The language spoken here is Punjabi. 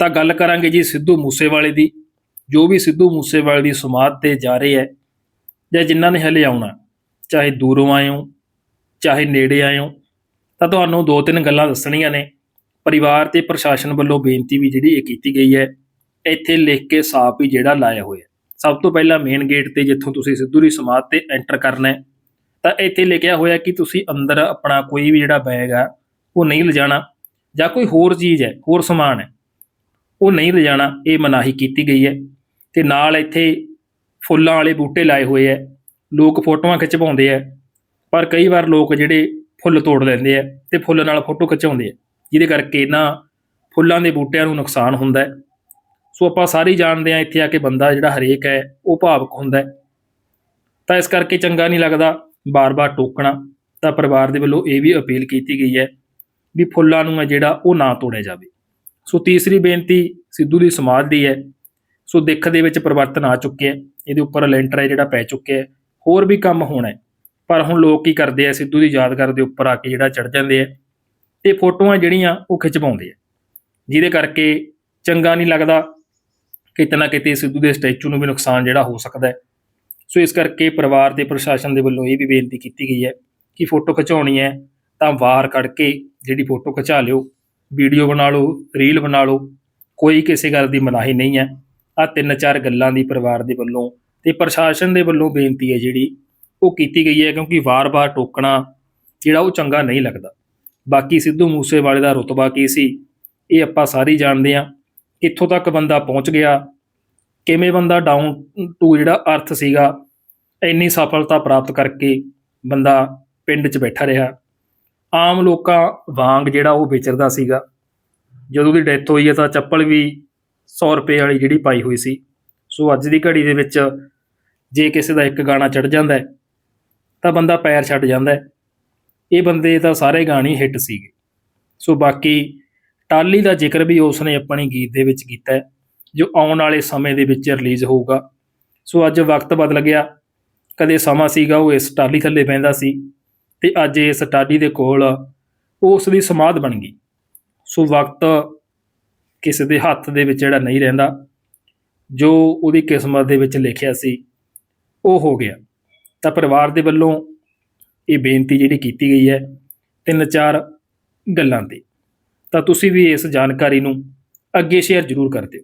ਤਾਂ ਗੱਲ ਕਰਾਂਗੇ ਜੀ ਸਿੱਧੂ ਮੂਸੇਵਾਲੇ ਦੀ, ਜੋ ਵੀ ਸਿੱਧੂ ਮੂਸੇਵਾਲੇ ਦੀ ਸਮਾਧ ਤੇ ਜਾ ਰਹੇ ਹੈ, ਜਾਂ ਜਿਨ੍ਹਾਂ ਨੇ ਹਲੇ ਆਉਣਾ, ਚਾਹੇ ਦੂਰੋਂ ਆਏ ਹੋ ਚਾਹੇ ਨੇੜੇ ਆਏ ਹੋ ਤਾਂ ਤੁਹਾਨੂੰ ਦੋ ਤਿੰਨ ਗੱਲਾਂ ਦੱਸਣੀਆਂ ਨੇ। ਪਰਿਵਾਰ ਤੇ ਪ੍ਰਸ਼ਾਸਨ ਵੱਲੋਂ ਬੇਨਤੀ ਵੀ ਜਿਹੜੀ ਇਹ ਕੀਤੀ ਗਈ ਹੈ, ਇੱਥੇ ਲਿਖ ਕੇ ਸਾਫ਼ ਹੀ ਜਿਹੜਾ ਲਾਇਆ ਹੋਇਆ ਸਭ ਤੋਂ ਪਹਿਲਾਂ ਮੇਨ ਗੇਟ ਤੇ ਜਿੱਥੋਂ ਤੁਸੀਂ ਸਿੱਧੂ ਦੀ ਸਮਾਧ ਤੇ ਐਂਟਰ ਕਰਨਾ ਹੈ, ਤਾਂ ਇੱਥੇ ਲਿਖਿਆ ਹੋਇਆ ਕਿ ਤੁਸੀਂ ਅੰਦਰ ਆਪਣਾ ਕੋਈ ਵੀ ਜਿਹੜਾ ਬੈਗ ਆ, ਉਹ ਨਹੀਂ ਲਿਜਾਣਾ, ਜਾਂ ਕੋਈ ਹੋਰ ਚੀਜ਼ ਹੈ, ਹੋਰ ਸਮਾਨ ਹੈ ਉਹ ਨਹੀਂ ਲਿਜਾਣਾ, ਇਹ ਮਨਾਹੀ ਕੀਤੀ ਗਈ ਹੈ। ਤੇ ਨਾਲ ਇੱਥੇ ਫੁੱਲਾਂ ਵਾਲੇ ਬੂਟੇ ਲਾਏ ਹੋਏ ਹੈ। ਲੋਕ ਫੋਟੋਆਂ ਖਿਚਵਾਉਂਦੇ ਆ ਪਰ ਕਈ ਵਾਰ ਲੋਕ ਜਿਹੜੇ ਫੁੱਲ ਤੋੜ ਲੈਂਦੇ ਆ ਤੇ ਫੁੱਲ ਨਾਲ ਫੋਟੋ ਖਿਚਾਉਂਦੇ ਆ ਜਿਹਦੇ ਕਰਕੇ ਇਹਨਾਂ ਫੁੱਲਾਂ ਦੇ ਬੂਟਿਆਂ ਨੂੰ ਨੁਕਸਾਨ ਹੁੰਦਾ ਹੈ। ਸੋ ਆਪਾਂ ਸਾਰੇ ਹੀ ਜਾਣਦੇ ਆ ਇੱਥੇ ਆ ਕੇ ਬੰਦਾ ਜਿਹੜਾ ਹਰੇਕ ਹੈ, ਉਹ ਭਾਵਕ ਹੁੰਦਾ ਹੈ। ਤਾਂ ਇਸ ਕਰਕੇ ਚੰਗਾ ਨਹੀਂ ਲੱਗਦਾ ਬਾਰ-ਬਾਰ ਟੋਕਣਾ। ਤਾਂ ਪਰਿਵਾਰ ਦੇ ਵੱਲੋਂ ਇਹ ਵੀ ਅਪੀਲ ਕੀਤੀ ਗਈ ਹੈ ਵੀ ਫੁੱਲਾਂ ਨੂੰ ਹੈ ਜਿਹੜਾ ਉਹ ਨਾ ਤੋੜਿਆ ਜਾਵੇ। ਸੋ ਤੀਸਰੀ ਬੇਨਤੀ ਸਿੱਧੂ ਦੀ ਸਮਾਜ ਦੀ ਹੈ। ਸੋ ਦਿੱਖ ਦੇ ਵਿੱਚ ਪਰਿਵਰਤਨ ਆ ਚੁੱਕਿਆ ਹੈ। ਇਹਦੇ ਉੱਪਰ ਲੈਂਟਰ ਹੈ ਜਿਹੜਾ ਪੈ ਚੁੱਕਿਆ ਹੈ। ਹੋਰ ਵੀ ਕੰਮ ਹੋਣਾ ਹੈ। ਪਰ ਹੁਣ ਲੋਕ ਕੀ ਕਰਦੇ ਆ? ਸਿੱਧੂ ਦੀ ਯਾਦਗਾਰ ਦੇ ਉੱਪਰ ਆ ਕੇ ਜਿਹੜਾ ਚੜ ਜਾਂਦੇ ਆ। ਤੇ ਫੋਟੋਆਂ ਜਿਹੜੀਆਂ ਉਹ ਖਿਚਵਾਉਂਦੇ ਆ। ਜਿਹਦੇ ਕਰਕੇ ਚੰਗਾ ਨਹੀਂ ਲੱਗਦਾ ਕਿਤੇ ਨਾ ਕਿਤੇ ਸਿੱਧੂ ਦੇ ਸਟੈਚੂ ਨੂੰ ਵੀ ਨੁਕਸਾਨ ਜਿਹੜਾ ਹੋ ਸਕਦਾ ਹੈ। ਸੋ ਇਸ ਕਰਕੇ ਪਰਿਵਾਰ ਤੇ ਪ੍ਰਸ਼ਾਸਨ ਦੇ ਵੱਲੋਂ ਇਹ ਵੀ ਬੇਨਤੀ ਕੀਤੀ ਗਈ ਹੈ ਕਿ ਫੋਟੋ ਖਿਚਾਉਣੀ ਹੈ ਤਾਂ ਵਾਰ ਕੱਢ ਕੇ ਜਿਹੜੀ ਫੋਟੋ ਖਿਚਾ ਲਿਓ। ਵੀਡੀਓ ਬਣਾ ਲਓ ਰੀਲ ਬਣਾ ਲਓ, ਕੋਈ ਕਿਸੇ ਗੱਲ ਦੀ ਮਨਾਹੀ ਨਹੀਂ ਹੈ। ਆ ਤਿੰਨ ਚਾਰ ਗੱਲਾਂ ਦੀ ਪਰਿਵਾਰ ਦੇ ਵੱਲੋਂ ਤੇ ਪ੍ਰਸ਼ਾਸਨ ਦੇ ਵੱਲੋਂ ਬੇਨਤੀ ਹੈ ਜਿਹੜੀ, ਉਹ ਕੀਤੀ ਗਈ ਹੈ ਕਿਉਂਕਿ ਵਾਰ-ਵਾਰ ਟੋਕਣਾ ਜਿਹੜਾ ਉਹ ਚੰਗਾ ਨਹੀਂ ਲੱਗਦਾ। ਬਾਕੀ ਸਿੱਧੂ ਮੂਸੇਵਾਲੇ ਦਾ ਰੁਤਬਾ ਕੀ ਸੀ, ਇਹ ਆਪਾਂ ਸਾਰੇ ਜਾਣਦੇ ਹਾਂ। ਕਿੱਥੋਂ ਤੱਕ ਬੰਦਾ ਪਹੁੰਚ ਗਿਆ, ਕਿਵੇਂ ਬੰਦਾ ਡਾਊਨ ਟੂ ਜਿਹੜਾ ਅਰਥ ਸੀਗਾ, ਇੰਨੀ ਸਫਲਤਾ ਪ੍ਰਾਪਤ ਕਰਕੇ ਬੰਦਾ ਪਿੰਡ 'ਚ ਬੈਠਾ ਰਿਹਾ। ਆਮ ਲੋਕਾਂ ਵਾਂਗ ਜਿਹੜਾ ਉਹ ਵਿਚਰਦਾ ਸੀਗਾ। ਜਦੋਂ ਦੀ ਡੈਥ ਹੋਈ ਹੈ ਤਾਂ ਚੱਪਲ ਵੀ 100 ਰੁਪਏ ਵਾਲੀ ਜਿਹੜੀ ਪਾਈ ਹੋਈ ਸੀ। ਸੋ ਅੱਜ ਦੀ ਘੜੀ ਦੇ ਵਿੱਚ ਜੇ ਕਿਸੇ ਦਾ ਇੱਕ ਗਾਣਾ ਚੜ ਜਾਂਦਾ ਹੈ, ਤਾਂ ਬੰਦਾ ਪੈਰ ਛੱਡ ਜਾਂਦਾ ਹੈ। ਇਹ ਬੰਦੇ ਤਾਂ ਸਾਰੇ ਗਾਣੇ ਹਿੱਟ ਸੀਗੇ। ਸੋ ਬਾਕੀ ਟਾਲੀ ਦਾ ਜ਼ਿਕਰ ਵੀ ਉਸਨੇ ਆਪਣੇ ਗੀਤ ਦੇ ਵਿੱਚ ਕੀਤਾ ਜੋ ਆਉਣ ਵਾਲੇ ਸਮੇਂ ਦੇ ਵਿੱਚ ਰਿਲੀਜ਼ ਹੋਊਗਾ। ਸੋ ਅੱਜ ਵਕਤ ਬਦਲ ਗਿਆ। ਕਦੇ ਸਮਾਂ ਸੀਗਾ, ਉਹ ਇਸ ਟਾਲੀ ਥੱਲੇ ਬਹਿੰਦਾ ਸੀ। ਤੇ ਅੱਜ ਇਸ ਟਾਡੀ ਦੇ ਕੋਲ ਉਸ ਦੀ ਸਮਾਧ ਬਣ ਗਈ। ਸੋ ਵਕਤ ਕਿਸੇ ਦੇ ਹੱਥ ਦੇ ਵਿੱਚ ਜਿਹੜਾ ਨਹੀਂ ਰਹਿੰਦਾ, ਜੋ ਉਹਦੀ ਕਿਸਮਤ ਦੇ ਵਿੱਚ ਲਿਖਿਆ ਸੀ, ਉਹ ਹੋ ਗਿਆ। ਤਾਂ ਪਰਿਵਾਰ ਦੇ ਵੱਲੋਂ ਇਹ ਬੇਨਤੀ ਜਿਹੜੀ ਕੀਤੀ ਗਈ ਹੈ, ਤਿੰਨ ਚਾਰ ਗੱਲਾਂ ਤੇ। ਤਾਂ ਤੁਸੀਂ ਵੀ ਇਸ ਜਾਣਕਾਰੀ ਨੂੰ ਅੱਗੇ ਸ਼ੇਅਰ ਜ਼ਰੂਰ ਕਰ ਦਿਓ।